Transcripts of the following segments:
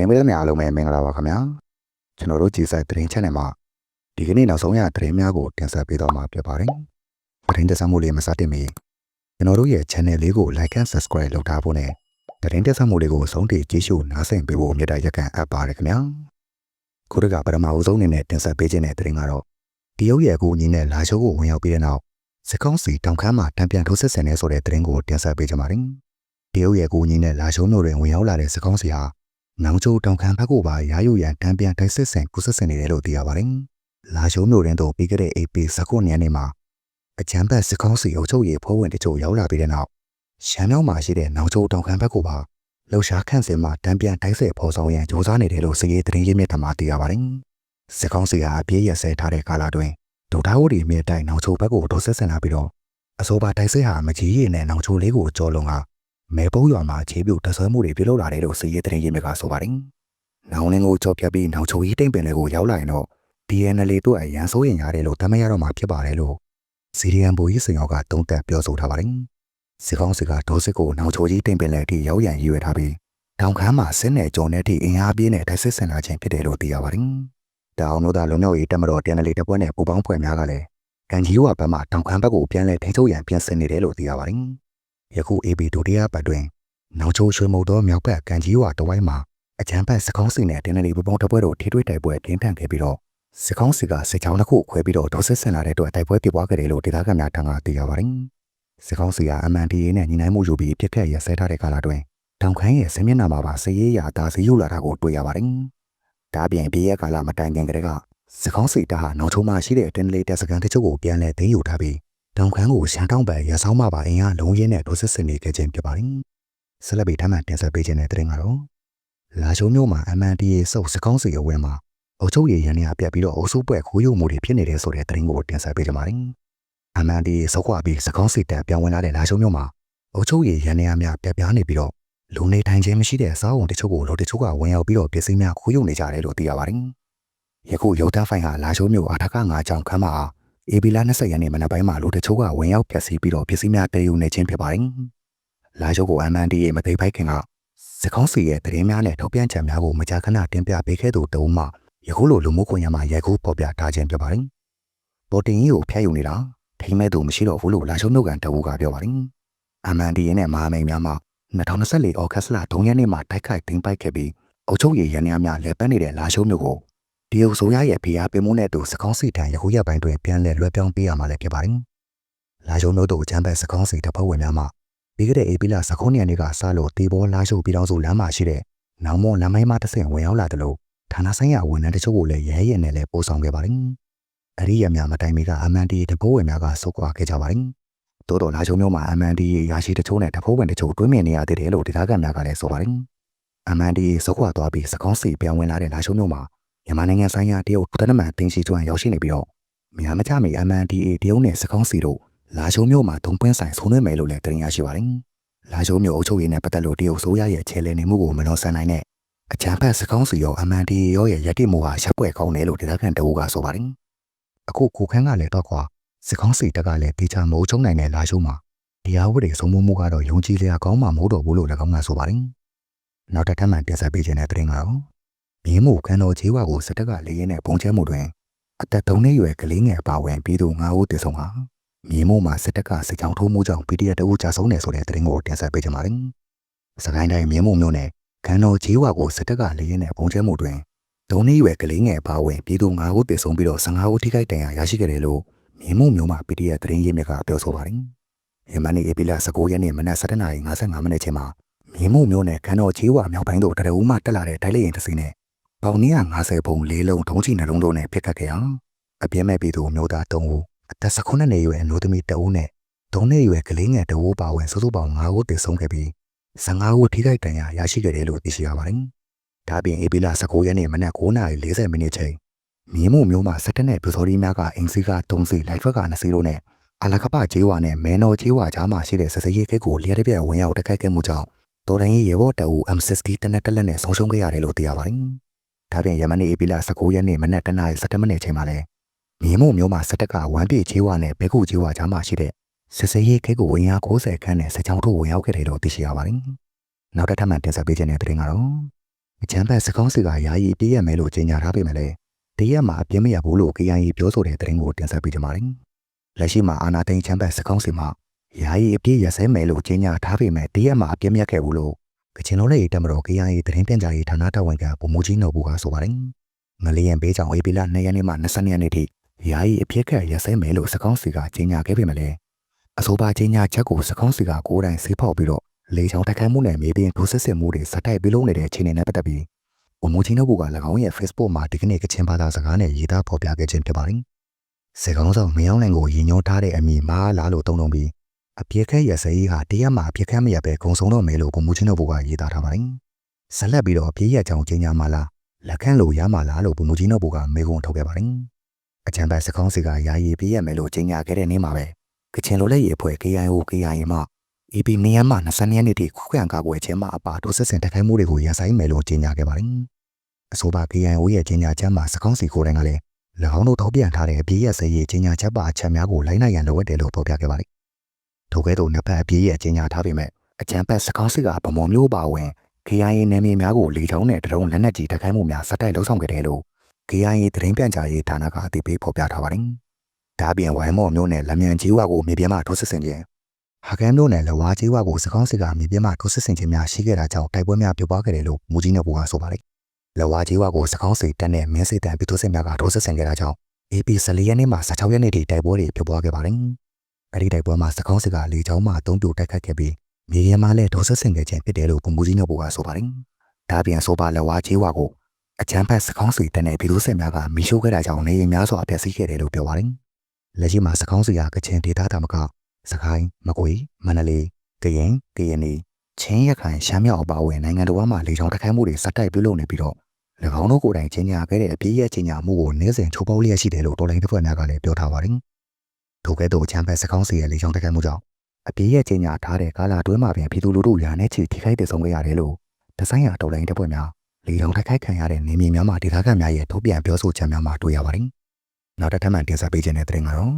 သတင်းပေးသမျှအားလုံးပဲမင်္ဂလာပါခင်ဗျာကျွန်တော်တို့ကြည်ဆိုင်သတင်း channel မှာဒီကနေ့နောက်ဆုံးရသတင်းများကိုတင်ဆက်ပေးသွားမှာဖြစ်ပါတယ်သတင်းတက်ဆက်မှုလေးမစတင်မီကျွန်တော်တို့ရဲ့ channel လေးကို like and subscribe လုပ်ထားဖို့နဲ့သတင်းတက်ဆက်မှုလေးကိုဆုံးဖြတ်ကြည့်ရှုနားဆင်ပေးဖို့မြတ်တရက်ကန်အပ်ပါတယ်ခင်ဗျာခုတကပထမအဆုံးအနေနဲ့တင်ဆက်ပေးခြင်းတဲ့သတင်းကတော့တရုတ်ရဲ့အကူအညီနဲ့လာချိုးကိုဝင်ရောက်ပြီးတဲ့နောက်စကောင်းစီတောင်ခမ်းမှာတံပြန်ထိုးဆက်ဆင်နေဆိုတဲ့သတင်းကိုတင်ဆက်ပေးကြပါမယ်တရုတ်ရဲ့အကူအညီနဲ့လာချိုးမျိုးတွင်ဝင်ရောက်လာတဲ့စကောင်းစီဟာ နောင်ကျိုးတောင်ခမ်းဘက်ကိုပါရာယူရန်တံပြန်တိုက်စစ်ဆင်ကုဆစ်ဆင်နေတယ်လို့သိရပါတယ်။လာရှိုးမျိုးတွင်တော့ပြီးခဲ့တဲ့ AP 19နှစ်နေ့မှာအချမ်းဘက်စကောင်းစီအုပ်ချုပ်ရေးဖွဲ့ဝင်တချို့ရောက်လာပြီးတဲ့နောက်ရှမ်းမြောက်မှာရှိတဲ့နောင်ကျိုးတောင်ခမ်းဘက်ကိုပါလှုပ်ရှားခန့်စင်မှာတံပြန်တိုက်စစ်ဖော်ဆောင်ရန်ကြိုးစားနေတယ်လို့စည်ရေးသတင်းရင်းမြစ်ထမှာသိရပါတယ်။စကောင်းစီဟာအပြည့်ရဆဲထားတဲ့ကာလတွင်ဒိုတာဝတီမြေတိုင်နောင်ချိုဘက်ကိုတိုးဆက်ဆင်လာပြီးတော့အဆိုပါတိုက်စစ်ဟာမကြီးရည်နဲ့နောင်ချိုလေးကိုကြော်လွန်က မဲပုံးရွာမှာခြေပြုတ်တဆွဲမှုတွေပြုလုပ်လာတယ်လို့စီးရဲတဲ့ရင်မြကဆိုပါတယ်။နောင်လင်းကိုကြော်ပြပြီးနောင်ချိုကြီးတိမ်ပင်တွေကိုရောက်လာရင်တော့ BNL တို့အရန်ဆိုးရင်ရတယ်လို့တမရတော့မှာဖြစ်ပါတယ်လို့စီရီယန်ဘူကြီးစင်ရောကတုံးတက်ပြောဆိုထားပါတယ်။စစ်ကောင်းစစ်ကဒေါ်စစ်ကိုနောင်ချိုကြီးတိမ်ပင်လက်ထိရောက်ရန်ရည်ရွယ်ထားပြီးတောင်ခမ်းမှာဆင်းနယ်ကြုံတဲ့အထိအင်အားပြင်းတဲ့တိုက်စစ်ဆင်လာခြင်းဖြစ်တယ်လို့သိရပါတယ်။တောင်တို့သားလုံမြောက်ရေးတက်မတော်တန်နယ်လေးတပွဲနဲ့ပူပေါင်းဖွဲ့များကလည်းကန်ကြီးဝဘက်မှတောင်ခမ်းဘက်ကိုပြန်လဲထိန်းချုပ်ရန်ပြင်ဆင်နေတယ်လို့သိရပါတယ်။ ယခု AB ဒုတိယပတ်တွင်နောက်ချိုးရွှေမုတ်သောမြောက်ဘက်ကန်ကြီးဝတဝိုင်းမှာအချမ်းဘက်စကောင်းစီနဲ့တင်းနေပပုံတပွဲတို့ထိတွေ့တိုက်ပွဲပြင်းထန်ခဲ့ပြီးတော့စကောင်းစီကစစ်ချောင်းတစ်ခုခွဲပြီးတော့ဒေါ်စစ်ဆင်လာတဲ့အတွက်တိုက်ပွဲဖြစ်ပွားခဲ့တယ်လို့ဒေသခံများထံကသိရပါတယ်။စကောင်းစီကအမှန်တရင်းနဲ့ညီနိုင်မှုယူပြီးပြစ်ခတ်ရဆဲထားတဲ့ကာလတွင်တောင်ခမ်းရဲ့ဆင်းမျက်နှာမှာပါစရေးရတာစီယူလာတာကိုတွေ့ရပါတယ်။ဒါပြင်ပြေးရကာလမတိုင်ခင်ကတည်းကစကောင်းစီတာဟာနောက်ချိုးမှရှိတဲ့တင်းလေးတက်စကန်တချို့ကိုပြန်လဲသိမ်းယူထားပြီး တောင်ခမ်းကိုရှမ်းတောင်းပံရဆောင်မှပါအင်အားလုံးရင်းနဲ့ဒေါ်စစ်ဆင်နေခဲ့ခြင်းဖြစ်ပါတယ်။ဆက်လက်ပြီးထပ်မံတင်ဆက်ပေးခြင်းတဲ့တဲ့ရင်ကတော့လာချိုးမျိုးမှာ MNDA စုပ်စကောင်းစီအဝင်းမှာအုပ်ချုပ်ရေးရန်နေအပြတ်ပြီးတော့အုပ်စုပွဲခိုးရုံမှုတွေဖြစ်နေတဲ့ဆိုတဲ့တဲ့ရင်ကိုတင်ဆက်ပေးကြပါမယ်။ MNDA စုပ်ခွာပြီးစကောင်းစီတက်ပြောင်းဝင်လာတဲ့လာချိုးမျိုးမှာအုပ်ချုပ်ရေးရန်နေအများပြပြားနေပြီးတော့လူနေထိုင်ခြင်းမရှိတဲ့စားအုံတချို့ကိုလူတချို့ကဝင်ရောက်ပြီးတော့ပစ္စည်းများခိုးရုံနေကြတယ်လို့သိရပါတယ်။ယခုရုပ်သားဖိုင်ဟာလာချိုးမျိုးအထက်ကငါးကြောင်ခမ်းမှာ အေဘီလာ20ရက်နေ့မနက်ပိုင်းမှာလူတချို့ကဝင်ရောက်ပျက်စီးပြီးတော့ပစ္စည်းများတည်ယူနေခြင်းဖြစ်ပါတယ်။လာရုပ်ကို MND ရဲ့မသိပိုက်ခင်ကစကောင်းစီရဲ့သတင်းများနဲ့ထုတ်ပြန်ချက်များကိုမကြာခဏတင်ပြပေးခဲ့သူတုံးမှယခုလိုလူမှုကွန်ရက်မှာရိုက်ကူးပေါ်ပြထားခြင်းဖြစ်ပါတယ်။ပေါ်တင်ကြီးကိုဖျက်ယူနေတာထိမဲ့သူမရှိတော့ဘူးလို့လာရှုံးနှုတ်ကန်တအူးကပြောပါတယ်။ MND ရဲ့နဲ့မဟာမိတ်များမှ2024အောက်ဂတ်လ3ရက်နေ့မှာတိုက်ခိုက်တင်ပိုက်ခဲ့ပြီးအုပ်ချုပ်ရေးရန်များများလက်ပန်းနေတဲ့လာရှုံးမျိုးကို တရုတ်ဆိုရရဲ့ဖိအားပေးမှုနဲ့တူစကောင်းစီထံယခုရက်ပိုင်းတွင်ပြန်လည်လွှဲပြောင်းပေးရမှာလည်းဖြစ်ပါတယ်။လာရှုံးမျိုးတို့ချမ်းဘက်စကောင်းစီတပ်ဖွဲ့ဝင်များမှပြီးခဲ့တဲ့ဧပြီလ19ရက်နေ့ကစလို့တေဘောလာရှုပ်ပြည်တော်စုလမ်းမှာရှိတဲ့နောင်မောလမ်းမိုင်းမှာတဆင့်ဝင်ရောက်လာတယ်လို့ဌာနဆိုင်ရာဝန်ထမ်းတချို့ကိုလည်းရဲရဲနဲ့လည်းပို့ဆောင်ခဲ့ပါတယ်။အဲ့ဒီရများမတိုင်မီကအမန်တီတပိုးဝင်များကစုကွာခဲ့ကြပါတယ်။တိုးတော်လာရှုံမျိုးမှာအမန်တီရာရှိတချို့နဲ့တပိုးဝင်တချို့တွင်းမြင်နေရသေးတယ်လို့ဒေသခံများကလည်းဆိုပါတယ်။အမန်တီစုကွာသွားပြီးစကောင်းစီပြောင်းဝင်လာတဲ့လာရှုံမျိုးမှာ မြန်မာနိုင်ငံဆိုင်ရာတရုတ်တနမန်တင်းရှိကျွမ်းရောက်ရှိနေပြီးတော့မြန်မာမချမီအမန်တီတရုတ်နဲ့စကောင်းစီတို့လာရှုံမျိုးမှာတုံပွင့်ဆိုင်ဆုံးနေမယ်လို့လည်းတင်ရရှိပါတယ်။လာရှုံမျိုးအုပ်ချုပ်ရေးနဲ့ပတ်သက်လို့တရုတ်ဆိုးရရဲ့ခြေလည်နေမှုကိုမနှောဆန်နိုင်တဲ့အချမ်းဖက်စကောင်းစီရောအမန်တီရောရဲ့ရက်တိမိုးဟာရပ်ပွဲကောင်းတယ်လို့ဒေသခံတအူးကဆိုပါတယ်။အခုကိုခန်းကလည်းတော့ကွာစကောင်းစီတက်ကလည်းတေချာမိုးချုံနိုင်တဲ့လာရှုံမှာတရားဝတ်တွေဆုံးမမှုကတော့ယုံကြည်လျာကောင်းမှမဟုတ်တော့ဘူးလို့လည်းကောင်းကဆိုပါတယ်။နောက်တစ်ထပ်မှတင်ဆက်ပေးခြင်းတဲ့တင်ကတော့ မြင်းမို့ခန်းတော်ချေးဝါကိုစတက်ကလေးရင်းနဲ့ပုံချဲမှုတွင်အသက်သုံးနှစ်ရွယ်ကလေးငယ်ပါဝင်ပြီးသူငါးဦးတည်ဆုံဟာမြေမို့မှာစစ်တပ်ကစစ်ကြောင်းထိုးမှုကြောင့် PDF တအုပ်ကြဆုံးတယ်ဆိုတဲ့သတင်းကိုတင်ဆက်ပေးကြပါမယ်။စကိုင်းတိုင်းမြေမို့မြို့နယ်ခန်းတော်ကြီးဝါကိုစစ်တပ်ကလေရင်နဲ့ပုံကျဲမှုတွင်ဒုံနေရွယ်ကလေးငယ်ပါဝင်ပြည်သူ9ဦးတည်ဆုံပြီးတော့15ဦးထိခိုက်ဒဏ်ရာရရှိခဲ့တယ်လို့မြေမို့မြို့မှာ PDF သတင်းရင်းမြစ်ကပြောဆိုပါတယ်။ယမနီအေပီလာ19ရက်နေ့မနက်7:55မိနစ်ချိန်မှာမြေမို့မြို့နယ်ခန်းတော်ကြီးဝါမြောက်ပိုင်းသို့တရဦးမှတက်လာတဲ့တိုက်လေရင်တစ်စီးနဲ့ ပေါင်950ပုံ၄လုံးထုံးချီနှလုံးတို့နဲ့ပစ်ခတ်ခဲ့အောင်အပြင်းမဲ့ပြည်သူမျိုးသား3ဦးအသက်19နှစ်ရွယ်အမျိုးသမီးတဦးနဲ့3နှစ်ရွယ်ကလေးငယ်တဦးပါဝင်စုစုပေါင်း9ဦးတည်ဆုံးခဲ့ပြီး15ဦးထိခိုက်ဒဏ်ရာရရှိခဲ့တယ်လို့သိရှိရပါတယ်။ဒါပြင်ဧပြီလ19ရက်နေ့မနက်9:40မိနစ်ချိန်မြင်းမို့မျိုးမှာစက်တနဲ့ပျူစော်ဒီများကအင်စီက3စီလိုက်ဖက်က2စီတို့နဲ့အလကပကျေးဝါနဲ့မဲနော်ကျေးဝါကြားမှာရှိတဲ့စစရေးခက်ကိုလျှက်တစ်ပြက်ဝင်ရောက်တက်ခိုက်ခဲ့မှုကြောင့်တော်တိုင်းရေဘော့တအူ M60 တနက်တက်လက်နဲ့ဆုံးရှုံးခဲ့ရတယ်လို့သိရပါတယ်။ ဒါပြင်ယမန်နေ့ဧပြီလ19ရက်နေ့မနက်10:17မိနစ်ချိန်မှာလည်းမြင်းမို့မျိုးမှာစက်တက်ကဝမ်းပြေချေးဝါနဲ့ဘဲကူချေးဝါကြားမှာရှိတဲ့စစ်စရေးခဲကိုဝင်ရ90ခန်းနဲ့စကြောင်းတို့ဝင်ရောက်ခဲ့တယ်လို့သိရှိရပါတယ်။နောက်တစ်ထပ်မှတင်ဆက်ပေးခြင်းတဲ့တဲ့တင်ကတော့အချမ်းဘတ်စကောင်းစီကယာယီပြေးရမယ်လို့ကြေညာထားပေမဲ့လည်းတရက်မှာအပြင်းမရဘူးလို့ KIA ပြောဆိုတဲ့သတင်းကိုတင်ဆက်ပေးကြပါမယ်။လက်ရှိမှာအာနာသိန်းချမ်းဘတ်စကောင်းစီမှာယာယီအပြည့်ရစဲမယ်လို့ကြေညာထားပေမဲ့တရက်မှာအပြင်းမရခဲ့ဘူးလို့ ကချင်လုံးလေးတမတော် KIA သတင်းပြန်ကြားရေးဌာနတာဝန်ခံဗိုလ်မှူးကြီးနော်ဘူးကဆိုပါတယ်။ငလျင်ပေးချောင်အေပီလာ2ရက်နေ့မှ20ရက်နေ့ထိယာယီအပြည့်ခက်ရစဲမယ်လို့စကောင်းစီကကြေညာခဲ့ပေမဲ့လည်းအဆိုပါကြေညာချက်ကိုစကောင်းစီကကိုယ်တိုင်စေးဖောက်ပြီးတော့လေချောင်းတက်ခတ်မှုနဲ့မြေပြင်ဒုစစ်စစ်မှုတွေစတိုက်ပြုလုပ်နေတဲ့အခြေအနေနဲ့ပတ်သက်ပြီးအမိုချင်းတို့က၎င်းရဲ့ Facebook မှာဒီကနေ့ကချင်ဘာသာစကားနဲ့ရေးသားဖော်ပြခဲ့ခြင်းဖြစ်ပါတယ်။စေကောင်းဆောင်မယောင်းနိုင်ကိုရည်ညွှန်းထားတဲ့အမည်မားလားလို့တုံ့လုံးပြီး အပြစ်ခက်ရစရေးဟာတရားမှာအပြစ်ခက်မရပဲဂုံဆုံးတော့မယ်လို့အမိုချင်းတို့ကရေးသားထားပါတယ်။ဆက်လက်ပြီးတော့အပြည့်ရချောင်းချင်းညာမှာလားလက်ခံလို့ရမှာလားလို့အမိုချင်းတို့ကမေကွန်ထုတ်ခဲ့ပါတယ်။အချမ်းဘတ်စကောင်းစီကယာယီပြည့်ရမယ်လို့ကြေညာခဲ့တဲ့နေ့မှာပဲကချင်လိုလက်ရအဖွဲ့ KIO KIA မှ EP နေရမှာ20ရက်နေ့ထိခုခံကာကွယ်ခြင်းမှာအပါတို့ဆက်စင်တက်ခိုင်းမှုတွေကိုရန်ဆိုင်မယ်လို့ကြေညာခဲ့ပါတယ်။အဆိုပါ KIO ရဲ့ကြေညာချက်မှာစကောင်းစီကိုယ်တိုင်ကလည်း၎င်းတို့ထောက်ပြန်ထားတဲ့အပြည့်ရဲ့စရေးကြေညာချက်ပါအချက်များကိုလိုင်းနိုင်ရန်လိုအပ်တယ်လို့ဖော်ပြခဲ့ပါတယ်။ ထို့ကဲ့သို့နှစ်ဖက်အပြည့်ရဲ့ကြေညာထားပေမဲ့အကြံဖက်စကောင်းစီကဗမော်မျိုးပါဝင် KIA နယ်မြေများကိုလေထုံးနဲ့တရုံလက်နက်ကြီးတက်ခိုင်းမှုများစတိုက်လှုပ်ဆောင်ခဲ့တယ်လို့ KIA သတင်းပြန်ကြားရေးဌာနကအသိပေးဖော်ပြထားပါတယ်။ဒါ့အပြင်ဝိုင်းမော်မျိုးနဲ့လက်မြန်ကြီးဝါကိုမြေပြင်မှာထိုးစစ်ဆင်ခြင်းဟာကဲမျိုးနဲ့လဝါကြီးဝါကိုစကောင်းစစ်ကမြေပြင်မှာထိုးစစ်ဆင်ခြင်းများရှိခဲ့တာကြောင့်တိုက်ပွဲများပြုပွားခဲ့တယ်လို့မူကြီးနဲ့ဘူကဆိုပါတယ်။လဝါကြီးဝါကိုစကောင်းစစ်တက်နဲ့မင်းစစ်တန်ပြည်သူစစ်များကထိုးစစ်ဆင်ခဲ့တာကြောင့် AP 14ရက်နေ့မှာ16ရက်နေ့ထိတိုက်ပွဲတွေပြုပွားခဲ့ပါတယ်။ အဲဒီတိုက်ပွဲမှာစကောင်းစစ်ကလေကြောင်းမှအုံပြိုတိုက်ခတ်ခဲ့ပြီးမြေပြင်မှာလည်းထိုးစစ်ဆင်ခဲ့ခြင်းဖြစ်တယ်လို့မူကြီးနဲ့ဘူကဆိုပါတယ်။ဒါ့အပြင်ဆိုပါလဝါကြီးဝါကိုအချမ်းဖက်စကောင်းစီတက်တဲ့ပြည်သူစစ်များကမီးရှို့ခဲ့တာကြောင့်နေရင်များစွာအပျက်စီးခဲ့တယ်လို့ပြောပါတယ်။လက်ရှိမှာစကောင်းစီကကချင်ဒေသတာမကစကိုင်းမကွေမန္တလေးကရင်ကရင်နီချင်းရခိုင်ရှမ်းမြောက်အပါအဝင်နိုင်ငံတော်မှာလေကြောင်းတိုက်ခိုက်မှုတွေစတိုက်ပြုလုပ်နေပြီးတော့၎င်းတို့ကိုယ်တိုင်ချင်းညာခဲ့တဲ့အပြည့်ရဲ့ချင်းညာမှုကိုနေ့စဉ်ချိုးပေါက်လျက်ရှိတယ်လို့တော်လိုင်းတစ်ဖွဲ့များကလည်းပြောထားပါတယ်။ ထို့ကဲ့သို့ချမ်းဖက်စကောင်းစီရဲ့လေကြောင်းတိုက်ခိုက်မှုကြောင့်အပြည့်ရဲ့ချင်းညာထားတဲ့ကာလာတွင်းမှာပင်ပြည်သူလူထုရာနဲ့ချီထိခိုက်ဒေဆုံးခဲ့ရတယ်လို့ဒီဇိုင်းယာတော်လိုင်းတစ်ဖွဲ့များလေကြောင်းတိုက်ခိုက်ခံရတဲ့နေမြေများမှာဒေသခံများရဲ့ထုတ်ပြန်ပြောဆိုချက်များမှာတွေ့ရပါတယ်။နောက်တစ်ထပ်မှတင်ဆက်ပေးခြင်းတဲ့တဲ့တင်ကတော့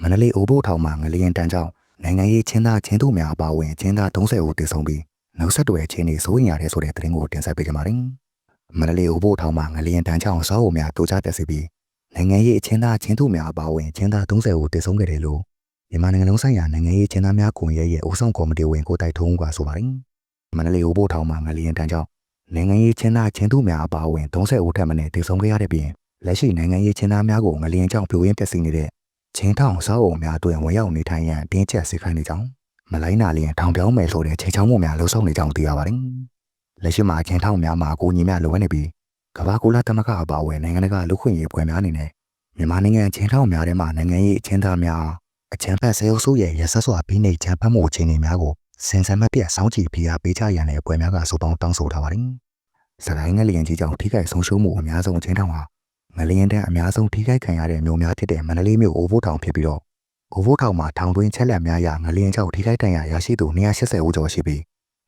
မန္တလေးအိုဘိုထောင်မှာငလျင်တန်းကြောင့်နိုင်ငံရေးချင်းသားချင်းသူများအပါအဝင်ချင်းသား30ဦးတည်ဆုံပြီးနောက်ဆက်တွဲချင်းတွေစိုးရင်ရတယ်ဆိုတဲ့သတင်းကိုတင်ဆက်ပေးကြပါမယ်။မန္တလေးအိုဘိုထောင်မှာငလျင်တန်းကြောင့်စောအုံများတိုးကြတက်စီပြီး နိုင်ငံရေးချင်းသားချင်းသူများအပါအဝင်ချင်းသား30ဦးတည်ဆုံခဲ့တယ်လို့မြန်မာနိုင်ငံလုံးဆိုင်ရာနိုင်ငံရေးချင်းသားများကွန်ရက်ရဲ့အုပ်ဆောင်ကော်မတီဝင်ကိုတိုက်ထုံးကဆိုပါတယ်။မန္တလေးအိုဘိုထောင်မှာငလျင်တန်းကြောင့်နိုင်ငံရေးချင်းသားချင်းသူများအပါအဝင်30ဦးထက်မနည်းတည်ဆုံခဲ့ရတဲ့ပြင်လက်ရှိနိုင်ငံရေးချင်းသားများကိုငလျင်ကြောင့်ပြိုရင်းပျက်စီးနေတဲ့ချင်းထောင်စောက်အုံများအတွင်ဝင်ရောက်နေထိုင်ရန်တင်းကျပ်စေခိုင်းနေကြောင်းမလိုင်းနာလျင်ထောင်ပြောင်းမယ်ဆိုတဲ့ချိန်ချောင်းမှုများလှုပ်ဆောင်နေကြောင်းသိရပါတယ်။လက်ရှိမှာချင်းထောင်များမှာကိုညီများလိုအပ်နေပြီး ကမ္ဘာကူလာတမကအပါအဝင်နိုင်ငံတကာလူခွင့်ရေးဖွဲ့များအနေနဲ့မြန်မာနိုင်ငံချင်းထောင်များထဲမှာနိုင်ငံရေးအချင်းသားများအချမ်းဖက်ဆဲအုပ်စုရဲ့ရဆက်စွာပြီးနေချမ်းဖတ်မှုအခြေအနေများကိုစင်စံမပြတ်စောင့်ကြည့်ဖိအားပေးချရန်တဲ့အဖွဲ့များကစိုးပေါင်းတောင်းဆိုထားပါတယ်။စကိုင်းငလျင်ကြီးကြောင့်ထိခိုက်ဆုံးရှုံးမှုအများဆုံးအချင်းထောင်ဟာငလျင်တန်းအများဆုံးထိခိုက်ခံရတဲ့မြို့များဖြစ်တဲ့မန္တလေးမြို့အိုဘိုးထောင်ဖြစ်ပြီးတော့အိုဘိုးထောင်မှာထောင်တွင်းချက်လက်များရငလျင်ကြောင့်ထိခိုက်ဒဏ်ရာရရှိသူ280ဦးကျော်ရှိပြီး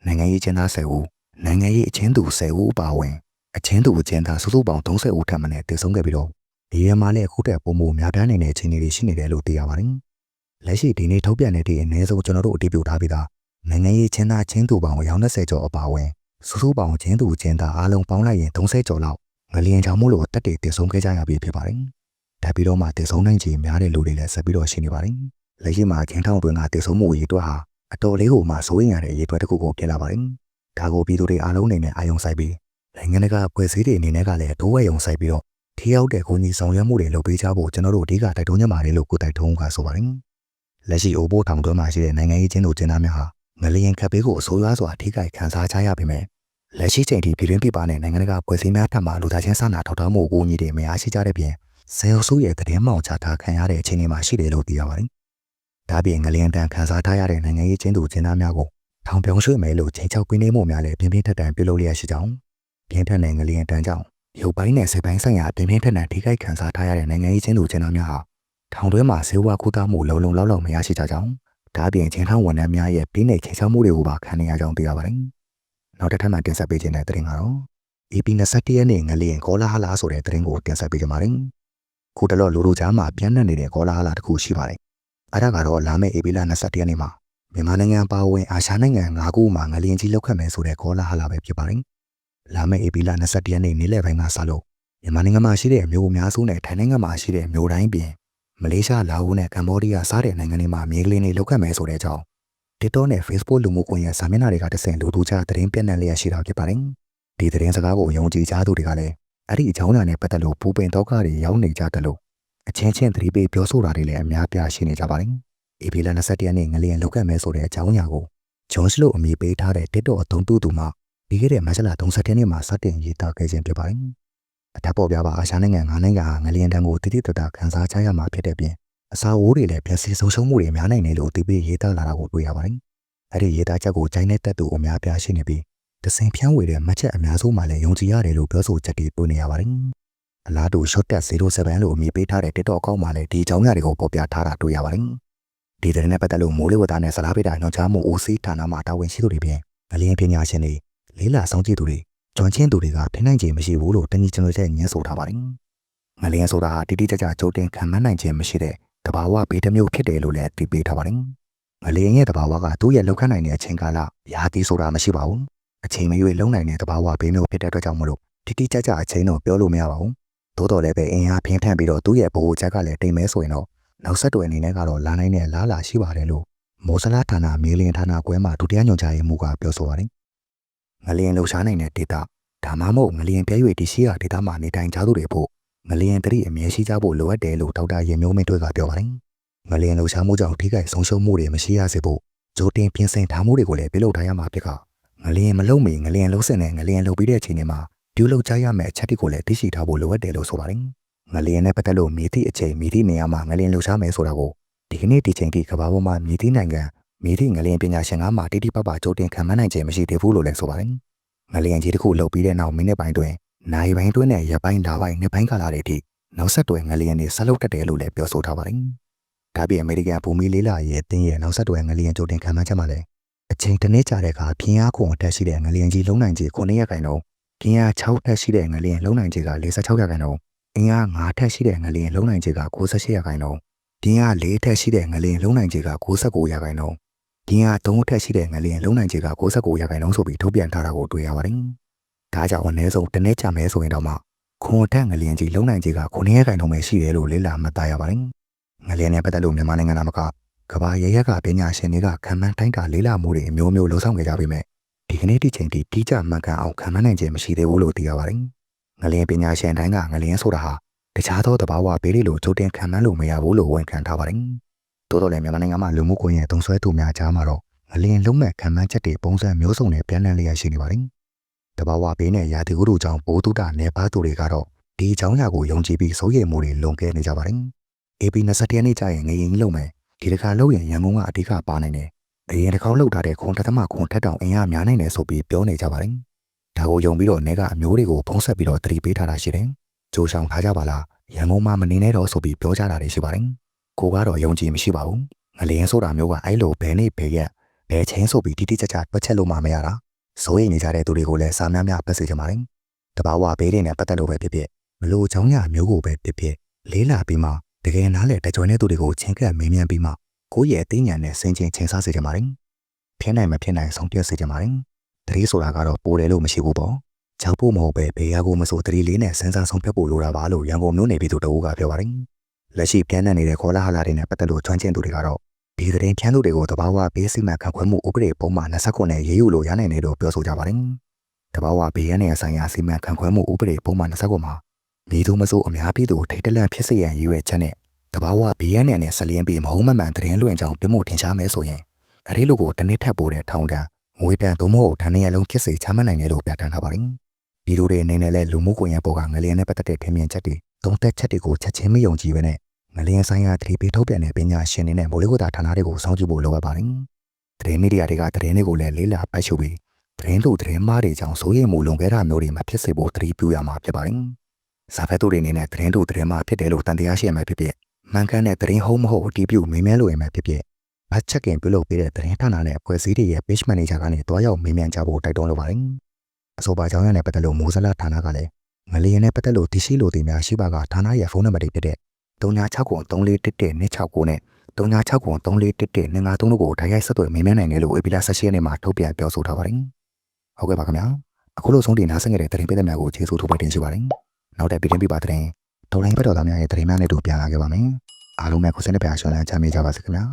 နိုင်ငံရေးကျင်းသား10ဦးနိုင်ငံရေးအချင်းသူ10ဦးအပါအဝင် အချင်းသူအချင်းသားစုစုပေါင်း30ဦးထပ်မံတည်ဆုံခဲ့ပြီးတော့ဒီရမှာလည်းအခုတည်းပုံမှုများပြားနေတဲ့အခြေအနေတွေရှိနေတယ်လို့သိရပါတယ်။လက်ရှိဒီနေ့ထုတ်ပြန်တဲ့ဒီအနည်းဆုံးကျွန်တော်တို့အတည်ပြုထားပြီးသားနိုင်ငံရေးချင်းသားချင်းသူပေါင်းအယောက်20ကျော်အပါအဝင်စုစုပေါင်းချင်းသူချင်းသားအားလုံးပေါင်းလိုက်ရင်30ကျော်လောက်ငလျင်ချောင်းမို့လို့တက်တေတည်ဆုံးခဲ့ကြရပြီဖြစ်ပါတယ်။ဒါပြီးတော့မှတည်ဆုံးနိုင်ချေများတဲ့လူတွေလည်းဆက်ပြီးတော့ရှိနေပါတယ်။လက်ရှိမှာချင်းထောင်တွင်ကတည်ဆုံးမှုအရေးအတွက်ဟာအတော်လေးကိုမှစိုးရင်ရတဲ့အရေးအတွက်တစ်ခုကိုပြင်လာပါတယ်။ဒါကိုပြည်သူတွေအားလုံးအနေနဲ့အာရုံစိုက်ပြီး နိုင်ငံတကာဖွဲ့စည်းတွေအနေနဲ့ကလည်းဒိုးဝဲယုံစိုက်ပြီးတော့ထိရောက်တဲ့ကိုကြီးဆောင်ရွက်မှုတွေလုပ်ပေးကြဖို့ကျွန်တော်တို့အဓိကတိုက်တွန်းကြပါတယ်လို့ကိုတိုက်ထုံးကဆိုပါတယ်။လက်ရှိအိုဘိုးထောင်တွင်းမှာရှိတဲ့နိုင်ငံရေးချင်းတို့ကျင်းသားများဟာငလျင်ခတ်ပေးကိုအဆိုးရွားစွာထိခိုက်ခံစားကြရပေမဲ့လက်ရှိချိန်ထိပြည်တွင်းပြည်ပနဲ့နိုင်ငံတကာဖွဲ့စည်းများထပ်မံလူသားချင်းစာနာထောက်ထားမှုအကူအညီတွေမရရှိကြတဲ့ပြင်ဆယ်အုပ်စုရဲ့တည်င်းမောင်ချထားခံရတဲ့အခြေအနေမှာရှိတယ်လို့သိရပါတယ်။ဒါပြင်ငလျင်တန်ခံစားထားရတဲ့နိုင်ငံရေးချင်းသူချင်းသားများကိုထောင်ပြောင်းရွှေ့မယ်လို့ချိန်ချောက်ပြင်းနေမှုများလည်းပြင်းပြင်းထန်ထန်ပြုလုပ်လျက်ရှိကြောင်း ပြင်းထန်တဲ့ငလျင်တန်ကြောင့်ရုပ်ပိုင်းနဲ့စိတ်ပိုင်းဆိုင်ရာပြင်းပြင်းထန်ထန်ထိခိုက်ခံစားထားရတဲ့နိုင်ငံရေးချင်းသူချင်းသားများဟာထောင်တွင်းမှာဇေဝကုသမှုလုံလုံလောက်လောက်မရရှိကြကြောင်းဒါပြင်ချင်းထောင်ဝန်ထမ်းများရဲ့ပြင်းနေချိန်ချောက်မှုတွေကိုပါခံနေရကြောင်းသိရပါတယ်။နောက်တစ်ထပ်မှတင်ဆက်ပေးခြင်းတဲ့သတင်းကတော့ EP 21ရက်နေ့ငလျင်ကောလာဟလာဆိုတဲ့သတင်းကိုတင်ဆက်ပေးကြပါမယ်။ခုတလောလူလူကြားမှာပြန့်နှံ့နေတဲ့ကောလာဟလာတစ်ခုရှိပါတယ်။အဲဒါကတော့လာမယ့် EP လ21ရက်နေ့မှာမြန်မာနိုင်ငံပါဝင်အာရှနိုင်ငံ၅ခုမှာငလျင်ကြီးလောက်ခတ်မယ်ဆိုတဲ့ကောလာဟလာပဲဖြစ်ပါတယ်။ လာမယ့်ဧပြီလ22ရက်နေ့နေ့လယ်ပိုင်းကစလို့မြန်မာနိုင်ငံမှာရှိတဲ့မြို့အများစုနဲ့ထိုင်းနိုင်ငံမှာရှိတဲ့မြို့တိုင်းပြင်မလေးရှားလာအိုနဲ့ကမ္ဘောဒီးယားစတဲ့နိုင်ငံတွေမှာမြေကလေးတွေလောက်ခတ်မယ်ဆိုတဲ့အကြောင်း TikTok နဲ့ Facebook လူမှုကွန်ရက်စာမျက်နှာတွေကတဆင့်လူသူချသတင်းပြန့်နှံ့လျက်ရှိတာဖြစ်ပါတယ်။ဒီသတင်းစကားကိုယုံကြည်ကြသူတွေကလည်းအဲ့ဒီအကြောင်းအရာနဲ့ပတ်သက်လို့ပူပင်တော့ကတွေရောက်နေကြတယ်လို့အချင်းချင်းသတိပေးပြောဆိုတာတွေလည်းအများပြားရှိနေကြပါတယ်။ AP လ21ရက်နေ့ငလျင်လောက်ခတ်မယ်ဆိုတဲ့အကြောင်းအရာကိုဂျွန်စလို့အမည်ပေးထားတဲ့ TikTok အသုံးပြုသူမှ ပြီးခဲ့တဲ့မတ်လ30ရက်နေ့မှာစတင်ရေးသားခဲ့ခြင်းဖြစ်ပါတယ်။အထက်ပေါ်ပြပါအာရှနိုင်ငံ9နိုင်ငံဟာငလျင်တန်းကိုတိတိတတ်တာခန်းစားကြရမှာဖြစ်တဲ့ပြင်အစာအိုးတွေလည်းပျက်စီးဆုံးရှုံးမှုတွေများနိုင်တယ်လို့သိပေးရေးသားလာတာကိုတွေ့ရပါတယ်။အဲ့ဒီရေးသားချက်ကိုဂျိုင်းနဲ့တက်သူအများပြားရှိနေပြီးတစင်ဖြန်းဝေတဲ့မှတ်ချက်အများဆုံးမှလည်းယုံကြည်ရတယ်လို့ပြောဆိုချက်တွေတွေ့နေရပါတယ်။အလားတူ shortcut 07လို့အမည်ပေးထားတဲ့ TikTok အကောင့်မှာလည်းဒီအကြောင်းအရာတွေကိုပေါ်ပြထားတာတွေ့ရပါတယ်။ဒီတဲ့နဲ့ပတ်သက်လို့မိုးလေဝသနဲ့ဇလားပိတာညွှန်ကြားမှု OC ဌာနမှတာဝန်ရှိသူတွေပြင်အလင်းပညာရှင်တွေ လေးလာဆောင်ကြည့်သူတွေကျွမ်းကျင်သူတွေကထိနိုင်ခြင်းမရှိဘူးလို့တနည်းကျွန်တော်ချက်ညှင်းဆိုထားပါတယ်။ငလျင်ဆိုတာတိတိကျကျကြိုတင်ခံမှန်းနိုင်ခြင်းမရှိတဲ့တဘာဝဘေးတစ်မျိုးဖြစ်တယ်လို့လည်းသိပေးထားပါတယ်။ငလျင်ရဲ့တဘာဝကသူ့ရဲ့လောက်ခတ်နိုင်တဲ့အချိန်ကာလရာသီဆိုတာမရှိပါဘူး။အချိန်မရွေးလုံနိုင်တဲ့တဘာဝဘေးမျိုးဖြစ်တဲ့အတွက်ကြောင့်မလို့တိတိကျကျအချိန်တော့ပြောလို့မရပါဘူး။သို့တော်လည်းပဲအင်အားပြင်းထန်ပြီးတော့သူ့ရဲ့ဘိုးချက်ကလည်းတိမ်မဲဆိုရင်တော့နောက်ဆက်တွဲအနေနဲ့ကတော့လာနိုင်တဲ့လားလာရှိပါတယ်လို့မော်ဆလာဌာနမေလင်ဌာနကွဲမှာဒုတိယညွှန်ကြားရေးမှူးကပြောဆိုပါတယ်။ ငလျင်လှူရှားနိုင်တဲ့ဒေတာဒါမှမဟုတ်ငလျင်ပြည့်၍တရှိရာဒေတာမှာနေထိုင်ကြသူတွေဖို့ငလျင်တတိအမြဲရှိကြဖို့လိုအပ်တယ်လို့ဒေါက်တာရင်မျိုးမင်းတို့ကပြောပါတယ်။ငလျင်လှူရှားမှုကြောင့်ထိခိုက်ဆုံးရှုံးမှုတွေမရှိရစေဖို့ဂျိုတင်ပြင်ဆင်ထားမှုတွေကိုလည်းပြုလုပ်ထားရမှာဖြစ်ကငလျင်မလုံးမီငလျင်လှုပ်စင်တဲ့ငလျင်လှုပ်ပြီးတဲ့အချိန်တွေမှာပြုလုပ်ကြရမယ့်အချက်တွေကိုလည်းသိရှိထားဖို့လိုအပ်တယ်လို့ဆိုပါတယ်။ငလျင်နဲ့ပတ်သက်လို့မြေတိအချိန်မြေတိနေရာမှာငလျင်လှူရှားမယ်ဆိုတာကိုဒီကနေ့ဒီချိန်ထိကမ္ဘာပေါ်မှာမြေတိနိုင်ငံ မြေတိငလျင်ပညာရှင်ကမှတိတိပပကြိုတင်ခံမှန်းနိုင်ခြင်းမရှိသေးဘူးလို့လည်းဆိုပါတယ်။ငလျင်ကြီးတစ်ခုလှုပ်ပြီးတဲ့နောက်မိနစ်ပိုင်းတွင်နိုင်ပိုင်းတွင်းနဲ့ရက်ပိုင်းလပိုင်းနှစ်ပိုင်းကာလတွေထိနောက်ဆက်တွဲငလျင်တွေဆက်လုပ်တတ်တယ်လို့လည်းပြောဆိုထားပါတယ်။ဒါပြင်အမေရိကန်ဘူမီလေးလာရဲ့တင်းရဲ့နောက်ဆက်တွဲငလျင်ကြိုတင်ခံမှန်းချက်မှာလည်းအချိန်တစ်နေ့ကြာတဲ့အခါပြင်းအားခုံအထက်ရှိတဲ့ငလျင်ကြီးလုံးနိုင်ကြီး9ရက်ခိုင်နှုန်းပြင်းအား6ထက်ရှိတဲ့ငလျင်လုံးနိုင်ကြီးက46ရက်ခိုင်နှုန်းအင်အား9ထက်ရှိတဲ့ငလျင်လုံးနိုင်ကြီးက98ရက်ခိုင်နှုန်းပြင်းအား4ထက်ရှိတဲ့ငလျင်လုံးနိုင်ကြီးက69ရက်ခိုင်နှုန်း ပြင်းအား3ထက်ရှိတဲ့ငလျင်လုံးနိုင်ကြီးက69ရက်ခိုင်နှုန်းဆိုပြီးထုတ်ပြန်ထားတာကိုတွေ့ရပါတယ်။ဒါကြောင့်အနည်းဆုံးတစ်နေ့ကြာမဲဆိုရင်တော့မှခွန်ထက်ငလျင်ကြီးလုံးနိုင်ကြီးက9ရက်ခိုင်နှုန်းပဲရှိတယ်လို့လေ့လာမှတ်သားရပါတယ်။ငလျင်နဲ့ပတ်သက်လို့မြန်မာနိုင်ငံမှာကကဘာရရကပညာရှင်တွေကခံမှန်းတိုင်းတာလေးလာမှုတွေအမျိုးမျိုးလှုံ့ဆော်ခဲ့ကြပေမဲ့ဒီကနေ့ဒီချိန်ထိတိကျမှန်ကန်အောင်ခံမှန်းနိုင်ခြင်းမရှိသေးဘူးလို့သိရပါတယ်။ငလျင်ပညာရှင်တိုင်းကငလျင်ဆိုတာဟာတခြားသောသဘာဝဘေးတွေလိုကြိုတင်ခံမှန်းလို့မရဘူးလို့ဝန်ခံထားပါတယ်။ တိုးတော်လည်းမြန်မာနိုင်ငံမှာလူမှုကွန်ရက်သုံးဆွဲသူများကြားမှာတော့ငလျင်လုံးမဲ့ခံမှန်းချက်တွေပုံစံမျိုးစုံနဲ့ပြန်လည်လျက်ရှိနေပါတယ်။တဘာဝဘေးနဲ့ရာသီဥတုကြောင့်ပိုးတုဒနယ်ပါသူတွေကတော့ဒီအကြောင်းအရာကိုယုံကြည်ပြီးစိုးရိမ်မှုတွေလွန်ကဲနေကြပါတယ်။ AP 20ရက်နေ့ကျရင်ငရင်ကြီးလုံးမယ်ဒီတစ်ခါလုံးရင်ရန်ကုန်ကအဓိကပါနိုင်တယ်။အရင်တစ်ခေါက်လောက်ထားတဲ့ခွန်တသမခွန်ထက်တောင်အင်အားများနိုင်တယ်ဆိုပြီးပြောနေကြပါတယ်။ဒါကိုယုံပြီးတော့နေကအမျိုးတွေကိုပုံဆက်ပြီးတော့တတိပေးထားတာရှိတယ်။ကြိုးဆောင်ထားကြပါလား။ရန်ကုန်မှာမနေနဲ့တော့ဆိုပြီးပြောကြတာတွေရှိပါတယ်။ ကိုကတော့ယုံကြည်မရှိပါဘူး။ငလျင်ဆိုတာမျိုးကအဲ့လိုဘယ်နေ့ဘယ်ရက်ဘယ်ချင်းဆိုပြီးတိတိကျကျတွက်ချက်လို့မှမရတာ။စိုးရိမ်နေကြတဲ့သူတွေကိုလည်းစာများများပတ်စေချင်ပါတယ်။တဘာဝဘေးတွေနဲ့ပတ်သက်လို့ပဲဖြစ်ဖြစ်ဘလို့ချောင်းရမျိုးကိုပဲဖြစ်ဖြစ်လေးလာပြီးမှတကယ်နားလေတကြွတဲ့သူတွေကိုချင်းကပ်မေးမြန်းပြီးမှကိုယ့်ရဲ့အသိဉာဏ်နဲ့ဆင်ခြင်ချိန်ဆစေကြပါရင်ဖြစ်နိုင်မဖြစ်နိုင်ဆုံးဖြတ်စေကြပါရင်တတိဆိုတာကတော့ပိုတယ်လို့မရှိဘူးပေါ့။ကြောက်ဖို့မဟုတ်ပဲဘေးရကိုမဆိုတတိလေးနဲ့စဉ်းစားဆုံးဖြတ်ဖို့လိုတာပါလို့ရန်ကုန်မြို့နေပြည်သူတအုပ်ကပြောပါတယ်။ လက်ရှိပြန်နေနေတဲ့ခေါ်လာဟာလာတွေနဲ့ပတ်သက်လို့ကျွမ်းကျင်သူတွေကတော့ဒီသတင်းဖြန်းသူတွေကိုတဘာဝဘေးစိမှခံခွဲမှုဥပဒေပုံမှန်29နဲ့ရေးယူလို့ရနိုင်တယ်လို့ပြောဆိုကြပါတယ်။တဘာဝဘေးရနဲ့ဆိုင်ရာစီမံခန့်ခွဲမှုဥပဒေပုံမှန်29မှာမိသူမဆိုအများပြည်သူထိတ်တလန့်ဖြစ်စေရန်ရည်ရွယ်ချက်နဲ့တဘာဝဘေးရနဲ့နဲ့ဆက်လျင်းပြီးမဟုတ်မမှန်သတင်းလွှင့်ကြောင်းပြမှုထင်ရှားမယ်ဆိုရင်အဲဒီလိုကိုတစ်နှစ်ထပ်ပို့တဲ့ထောင်ဒဏ်ငွေတန်သို့မဟုတ်ဒဏ်ရလုံးဖြစ်စေချမှတ်နိုင်တယ်လို့ပြဋ္ဌာန်းထားပါတယ်။ဒီလိုတွေအနေနဲ့လဲလူမှုကွန်ရက်ပေါ်ကငလျင်နဲ့ပတ်သက်တဲ့ထင်မြင်ချက်တွေ သုံးသက်ချက်တွေကိုချက်ချင်းမယုံကြည်ဘဲနဲ့ငလျင်ဆိုင်ရာသတိပေးထုတ်ပြန်တဲ့ပညာရှင်တွေနဲ့မိုးလေဝသဌာနတွေကိုစောင့်ကြည့်ဖို့လိုအပ်ပါတယ်။သတင်းမီဒီယာတွေကသတင်းတွေကိုလည်းလေးလာပတ်ရှုပြီးသတင်းတို့သတင်းမားတွေကြောင့်စိုးရိမ်မှုလွန်ခဲ့တာမျိုးတွေမဖြစ်စေဖို့သတိပြုရမှာဖြစ်ပါတယ်။စာဖတ်သူတွေအနေနဲ့သတင်းတို့သတင်းမားဖြစ်တယ်လို့တန်တရားရှိရမှာဖြစ်ဖြစ်မှန်ကန်တဲ့သတင်းဟုတ်မဟုတ်အတည်ပြုမေးမြန်းလို့ရမှာဖြစ်ဖြစ်ဘတ်ချက်ကင်ပြုလုပ်ပေးတဲ့သတင်းဌာနနဲ့အဖွဲ့အစည်းတွေရဲ့ page manager ကနေတွားရောက်မေးမြန်းကြဖို့တိုက်တွန်းလိုပါတယ်။အဆိုပါကြောင်းရနဲ့ပတ်သက်လို့မိုးစလာဌာနကလည်း ငလျင်နဲ့ပတ်သက်လို့တရှိလို့တင်များရှိပါကဌာနရဲ့ဖုန်းနံပါတ်တွေဖြစ်တဲ့39693411နဲ့69နဲ့39693411နဲ့53တို့ကိုဓာတ်ရိုက်ဆက်သွယ်မေးမြန်းနိုင်တယ်လို့ APL 16ရက်နေ့မှာထုတ်ပြန်ပြောဆိုထားပါတယ်။ဟုတ်ကဲ့ပါခင်ဗျာ။အခုလိုဆုံးတင်နားဆင်ခဲ့တဲ့သတင်းပေးတဲ့များကိုကျေးဇူးထိုးပိုက်တင်ရှိပါတယ်နောက်တဲ့ပြည်တွင်းပြပါသတင်းဒေါ်လိုင်းဘက်တော်သားများရဲ့သတင်းများနဲ့တို့ပြန်လာခဲ့ပါမယ်အားလုံးပဲခုစနေပြန်ရှောင်းလန်းချမ်းမြေကြပါစေခင်ဗျာ